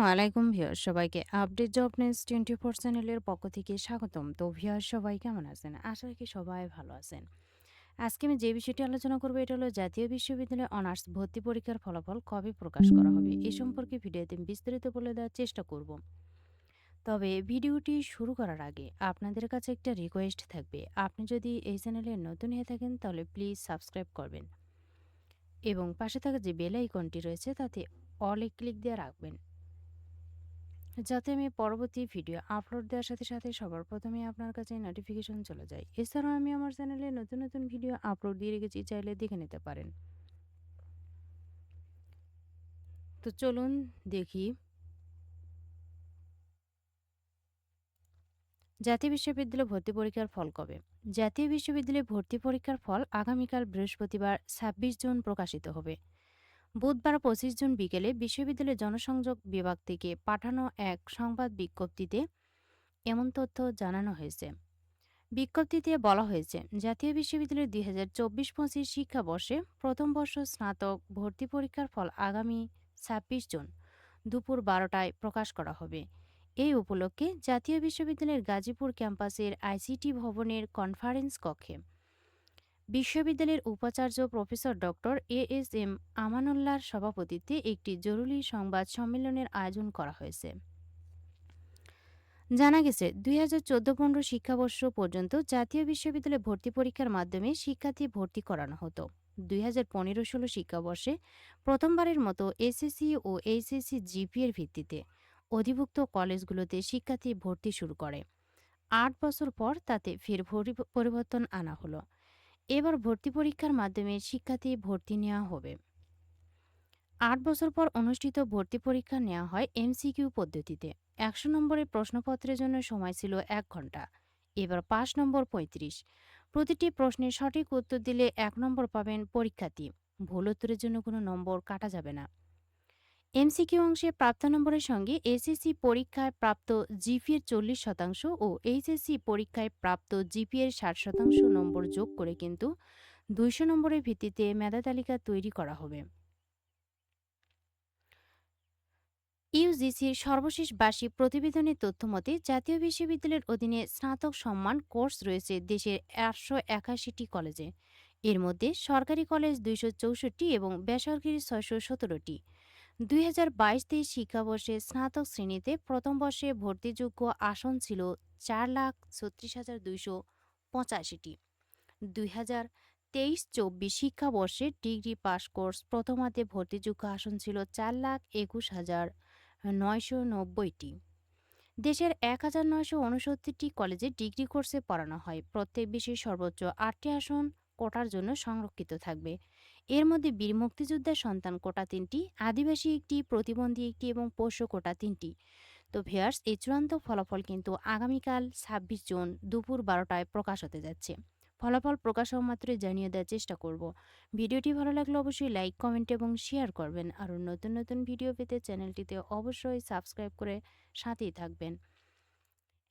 ওয়ালাইকুম ভিউয়ার সবাইকে update job news twenty four চ্যানেলের পক্ষ থেকে স্বাগতম। তো ভিউয়ার সবাই কেমন আছেন? আশা রাখি সবাই ভালো আছেন। আজকে আমি যে বিষয়টি আলোচনা করব, এটা হলো জাতীয় বিশ্ববিদ্যালয়ে অনার্স ভর্তি পরীক্ষার ফলাফল কবে প্রকাশ করা হবে, এ সম্পর্কে ভিডিওতে বিস্তারিত বলে দেওয়ার চেষ্টা করব। তবে ভিডিওটি শুরু করার আগে আপনাদের কাছে একটা রিকোয়েস্ট থাকবে, আপনি যদি এই চ্যানেলে নতুন হয়ে থাকেন, তাহলে প্লিজ সাবস্ক্রাইব করবেন। এবং পাশে থাকা যে বেল আইকনটি রয়েছে, তাতে অলে ক্লিক দিয়ে রাখবেন। যাতে আমি পরবর্তী ভিডিও আপলোড দেওয়ার সাথে সাথে সবার প্রথমে আপনার কাছে নোটিফিকেশন চলে যায়। এছাড়াও আমি আমার চ্যানেলে নতুন নতুন ভিডিও আপলোড দিয়ে রেখেছি, চাইলে দেখে নিতে পারেন। তো চলুন দেখি। জাতীয় বিশ্ববিদ্যালয় ভর্তি পরীক্ষার ফল কবে? জাতীয় বিশ্ববিদ্যালয়ে ভর্তি পরীক্ষার ফল আগামীকাল বৃহস্পতিবার ছাব্বিশ জুন প্রকাশিত হবে। বুধবার পঁচিশ জুন বিকেলে বিশ্ববিদ্যালয়ের জনসংযোগ বিভাগ থেকে পাঠানো এক সংবাদ বিজ্ঞপ্তিতে এমন তথ্য জানানো হয়েছে। বিজ্ঞপ্তিতে বলা হয়েছে, জাতীয় বিশ্ববিদ্যালয়ের দুই হাজার চব্বিশ পঁচিশ শিক্ষাবর্ষে প্রথম বর্ষ স্নাতক ভর্তি পরীক্ষার ফল আগামী ছাব্বিশ জুন দুপুর বারোটায় প্রকাশ করা হবে। এই উপলক্ষে জাতীয় বিশ্ববিদ্যালয়ের গাজীপুর ক্যাম্পাসের আইসিটি ভবনের কনফারেন্স কক্ষে বিশ্ববিদ্যালয়ের উপাচার্য professor doctor A S M আমানুল্লাহর সভাপতিত্বে একটি জরুরি সংবাদ সম্মেলনের আয়োজন করা হয়েছে। জানা গেছে, দুই হাজার চোদ্দ পনেরো শিক্ষাবর্ষ পর্যন্ত জাতীয় বিশ্ববিদ্যালয়ে ভর্তি পরীক্ষার মাধ্যমে শিক্ষার্থী ভর্তি করানো হতো। দুই হাজার পনেরো ষোলো শিক্ষাবর্ষে প্রথমবারের মতো এসএসসি ও এইচএসসি জিপিএর ভিত্তিতে অধিভুক্ত কলেজগুলোতে শিক্ষার্থী ভর্তি শুরু করে। আট বছর পর তাতে ফের পরিবর্তন আনা হলো। এবার ভর্তি পরীক্ষার মাধ্যমে শিক্ষার্থী ভর্তি নেওয়া হবে। আট বছর পর অনুষ্ঠিত ভর্তি পরীক্ষা নেওয়া হয় এমসিকিউ পদ্ধতিতে। একশো নম্বরের প্রশ্নপত্রের জন্য সময় ছিল এক ঘণ্টা। এবার পাঁচ নম্বর পঁয়ত্রিশ। প্রতিটি প্রশ্নের সঠিক উত্তর দিলে এক নম্বর পাবেন পরীক্ষার্থী। ভুল উত্তরের জন্য কোনো নম্বর কাটা যাবে না। এমসিকিউ অংশে প্রাপ্ত নম্বরের সঙ্গে এসএসসি পরীক্ষায় প্রাপ্ত জিপিএর চল্লিশ শতাংশ ও এইচএসসি পরীক্ষায় প্রাপ্ত জিপিএর ষাট শতাংশ নম্বর যোগ করে কিন্তু দুইশো নম্বরের ভিত্তিতে মেধা তালিকা তৈরি করা হবে। ইউজিসির সর্বশেষ বার্ষিক প্রতিবেদনের তথ্য মতে জাতীয় বিশ্ববিদ্যালয়ের অধীনে স্নাতক সম্মান কোর্স রয়েছে দেশের একশো একাশিটি কলেজে। এর মধ্যে সরকারি কলেজ দুইশো চৌষট্টি এবং বেসরকারি ছয়শো সতেরোটি। দুই হাজার বাইশ শিক্ষাবর্ষে স্নাতক শ্রেণীতে প্রথম বর্ষে ভর্তিযোগ্য আসন ছিল চার লাখ ছত্রিশ হাজার দুইশো পঁচাশিটি। দুই হাজার তেইশ চব্বিশ শিক্ষাবর্ষে ডিগ্রি পাস কোর্স প্রথমাতে ভর্তিযোগ্য আসন ছিল চার লাখ একুশ হাজার নয়শো নব্বইটি। দেশের এক হাজার নয়শো উনসত্তরটি কলেজে ডিগ্রি কোর্সে পড়ানো হয়। প্রত্যেক বিষয়ে সর্বোচ্চ আটটি আসন কোটার জন্য সংরক্ষিত থাকবে। এর মধ্যে বীর মুক্তিযোদ্ধার সন্তান কোটা তিনটি, আদিবাসী একটি, প্রতিবন্ধী একটি এবং পোষ্য কোটা তিনটি। তো ভিয়ার্স এই চূড়ান্ত ফলাফল কিন্তু আগামীকাল ছাব্বিশ জুন দুপুর বারোটায় প্রকাশ হতে যাচ্ছে। ফলাফল প্রকাশ হওয়া মাত্রই জানিয়ে দেওয়ার চেষ্টা করব। ভিডিওটি ভালো লাগলে অবশ্যই লাইক, কমেন্ট এবং শেয়ার করবেন। আর নতুন নতুন ভিডিও পেতে চ্যানেলটিতে অবশ্যই সাবস্ক্রাইব করে সাথেই থাকবেন।